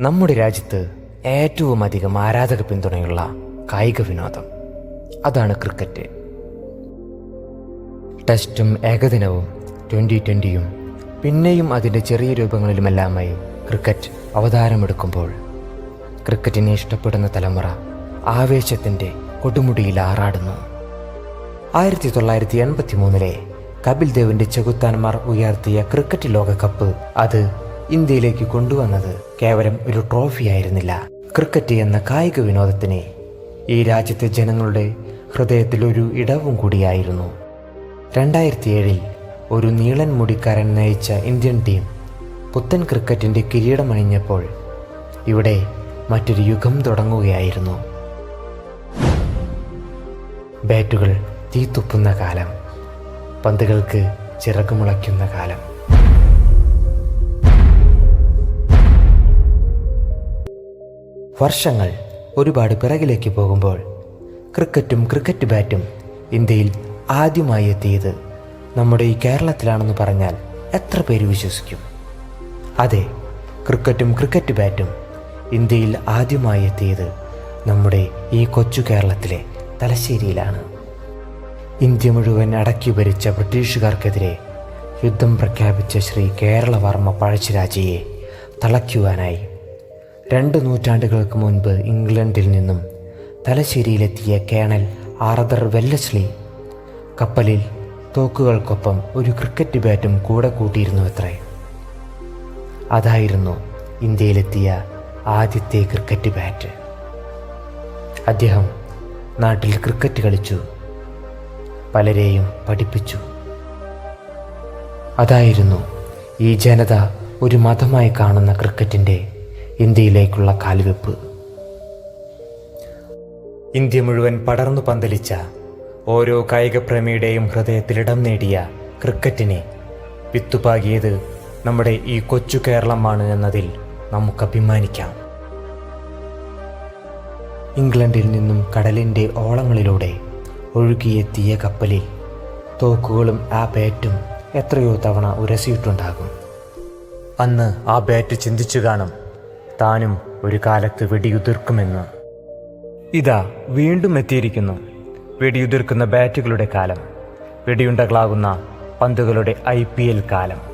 നമ്മുടെ രാജ്യത്ത് ഏറ്റവും അധികം ആരാധക പിന്തുണയുള്ള കായിക വിനോദം അതാണ് ക്രിക്കറ്റ്. ടെസ്റ്റും ഏകദിനവും ട്വന്റി ട്വന്റിയും പിന്നെയും അതിന്റെ ചെറിയ രൂപങ്ങളിലുമെല്ലാമായി ക്രിക്കറ്റ് അവതാരമെടുക്കുമ്പോൾ ക്രിക്കറ്റിനെ ഇഷ്ടപ്പെടുന്ന തലമുറ ആവേശത്തിന്റെ കൊടുമുടിയിൽ ആറാടുന്നു. ആയിരത്തി തൊള്ളായിരത്തി എൺപത്തി മൂന്നിലെ കപിൽ ദേവിന്റെ ചെകുത്താന്മാർ ഉയർത്തിയ ക്രിക്കറ്റ് ലോകകപ്പ് അത് ഇന്ത്യയിലേക്ക് കൊണ്ടുവന്നത് കേവലം ഒരു ട്രോഫിയായിരുന്നില്ല ക്രിക്കറ്റ് എന്ന കായിക വിനോദത്തിന് ഈ രാജ്യത്തെ ജനങ്ങളുടെ ഹൃദയത്തിൽ ഒരു ഇടവും കൂടിയായിരുന്നു. രണ്ടായിരത്തി ഏഴിൽ ഒരു നീളൻ മുടിക്കാരൻ നയിച്ച ഇന്ത്യൻ ടീം പുത്തൻ ക്രിക്കറ്റിന്റെ കിരീടമണിഞ്ഞപ്പോൾ ഇവിടെ മറ്റൊരു യുഗം തുടങ്ങുകയായിരുന്നു. ബാറ്റുകൾ തീത്തുപ്പുന്ന കാലം പന്തുകൾക്ക് ചിറകുമുളയ്ക്കുന്ന കാലം. വർഷങ്ങൾ ഒരുപാട് പിറകിലേക്ക് പോകുമ്പോൾ ക്രിക്കറ്റും ക്രിക്കറ്റ് ബാറ്റും ഇന്ത്യയിൽ ആദ്യമായി എത്തിയത് നമ്മുടെ ഈ കേരളത്തിലാണെന്ന് പറഞ്ഞാൽ എത്ര പേര് വിശ്വസിക്കും? അതെ ക്രിക്കറ്റും ക്രിക്കറ്റ് ബാറ്റും ഇന്ത്യയിൽ ആദ്യമായി എത്തിയത് നമ്മുടെ ഈ കൊച്ചു കേരളത്തിലെ തലശ്ശേരിയിലാണ്. ഇന്ത്യ മുഴുവൻ അടക്കി ഭരിച്ച ബ്രിട്ടീഷുകാർക്കെതിരെ യുദ്ധം പ്രഖ്യാപിച്ച ശ്രീ കേരളവർമ്മ പഴശ്ശിരാജയെ തളയ്ക്കുവാനായി രണ്ട് നൂറ്റാണ്ടുകൾക്ക് മുൻപ് ഇംഗ്ലണ്ടിൽ നിന്നും തലശ്ശേരിയിലെത്തിയ കേണൽ ആർദർ വെല്ലസ്ലി കപ്പലിൽ തോക്കുകൾക്കൊപ്പം ഒരു ക്രിക്കറ്റ് ബാറ്റും കൂടെ കൂട്ടിയിരുന്നു അത്രേ അതായിരുന്നു ഇന്ത്യയിലെത്തിയ ആദ്യത്തെ ക്രിക്കറ്റ് ബാറ്റ്. അദ്ദേഹം നാട്ടിൽ ക്രിക്കറ്റ് കളിച്ചു പലരെയും പഠിപ്പിച്ചു. അതായിരുന്നു ഈ ജനത ഒരു മതമായി കാണുന്ന ക്രിക്കറ്റിന്റെ ഇന്ത്യയിലേക്കുള്ള കാൽവെപ്പ്. ഇന്ത്യ മുഴുവൻ പടർന്നു പന്തലിച്ച ഓരോ കായികപ്രേമിയുടെയും ഹൃദയത്തിൽ ഇടം നേടിയ ക്രിക്കറ്റിനെ വിത്തുപാകിയത് നമ്മുടെ ഈ കൊച്ചു കേരളമാണ് എന്നതിൽ നമുക്ക് അഭിമാനിക്കാം ഇംഗ്ലണ്ടിൽ നിന്നും കടലിന്റെ ഓളങ്ങളിലൂടെ ഒഴുകിയെത്തിയ കപ്പലിൽ തോക്കുകളും ആ ബാറ്റും എത്രയോ തവണ ഉരസിയിട്ടുണ്ടാകും. അന്ന് ആ ബാറ്റ് ചിന്തിച്ചു കാണും താനും ഒരു കാലത്ത് വെടിയുതിർക്കുമെന്ന്. ഇതാ വീണ്ടും എത്തിയിരിക്കുന്നു. വെടിയുതിർക്കുന്ന ബാറ്റുകളുടെ കാലം. വെടിയുണ്ടകളാകുന്ന പന്തുകളുടെ ഐ കാലം.